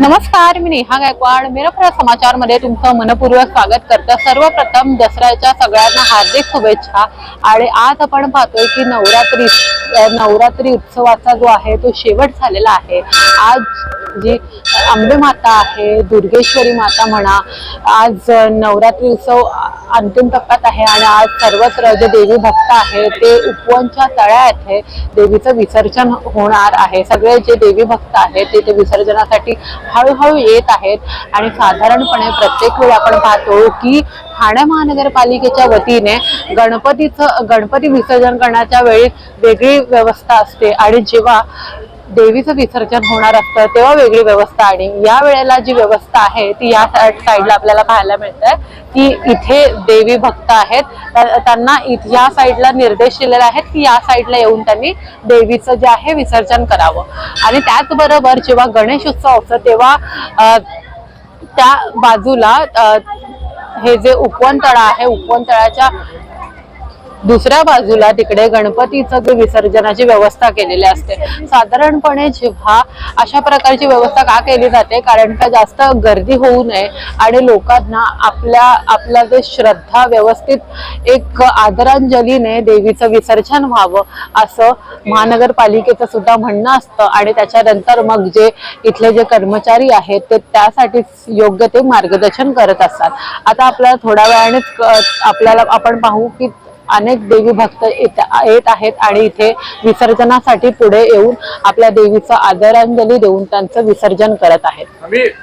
नमस्कार मी नेहा गायकवाड. मेरफरा समाचारमध्ये तुमचं मनपूर्वक स्वागत करतं. सर्वप्रथम दसऱ्याच्या सगळ्यांना हार्दिक शुभेच्छा. आणि आज आपण पाहतोय की नवरात्री नवरात्री उत्सवाचा जो आहे तो शेवट झालेला आहे. आज जी आंबे माता आहे दुर्गेश्वरी माता म्हणा आज नवरात्री उत्सव अंतिम टप्प्यात आहे आणि आज सर्वत्र जे देवी भक्त आहे ते उपवनच्या तळ्यात हे देवीचं विसर्जन होणार आहे. सगळे जे देवी भक्त आहेत ते ते विसर्जनासाठी हळूहळू येत आहेत. आणि साधारणपणे प्रत्येक वेळी आपण पाहतो की ठाणे महानगरपालिकेच्या वतीने गणपतीचं गणपती विसर्जन करण्याच्या वेळी वेगळी व्यवस्था असते. आणि जेव्हा देवीचं विसर्जन होणार असतं तेव्हा वेगळी व्यवस्था आणि या वेळेला जी व्यवस्था आहे ती या साईडला आपल्याला पाहायला मिळते की इथे देवी भक्त आहेत. त्यांना या साईडला निर्देश दिलेले आहेत की या साईडला येऊन त्यांनी देवीचं जे आहे विसर्जन करावं. आणि त्याचबरोबर जेव्हा गणेश उत्सव असतो तेव्हा त्या बाजूला हे जे उपवनतळा आहे उपवन तळाच्या दुसऱ्या बाजूला तिकडे गणपतीचं जे विसर्जनाची व्यवस्था केलेली असते. साधारणपणे जेव्हा अशा प्रकारची व्यवस्था का केली जाते? कारण का जास्त गर्दी होऊ नये आणि लोकांना आपल्या आपला जे श्रद्धा व्यवस्थित एक आदरांजलीने देवीचं विसर्जन व्हावं असं महानगरपालिकेचं सुद्धा म्हणणं असतं आणि त्याच्यानंतर मग जे इथले जे कर्मचारी आहेत ते त्यासाठीच योग्य ते मार्गदर्शन करत असतात. आता आपल्याला थोड्या वेळानेच आपल्याला आपण पाहू की अनेक देवी भक्त येत आहेत आणि इथे विसर्जनासाठी पुढे येऊन आपल्या देवीचं आदरांजली देऊन त्यांचं विसर्जन करत आहेत.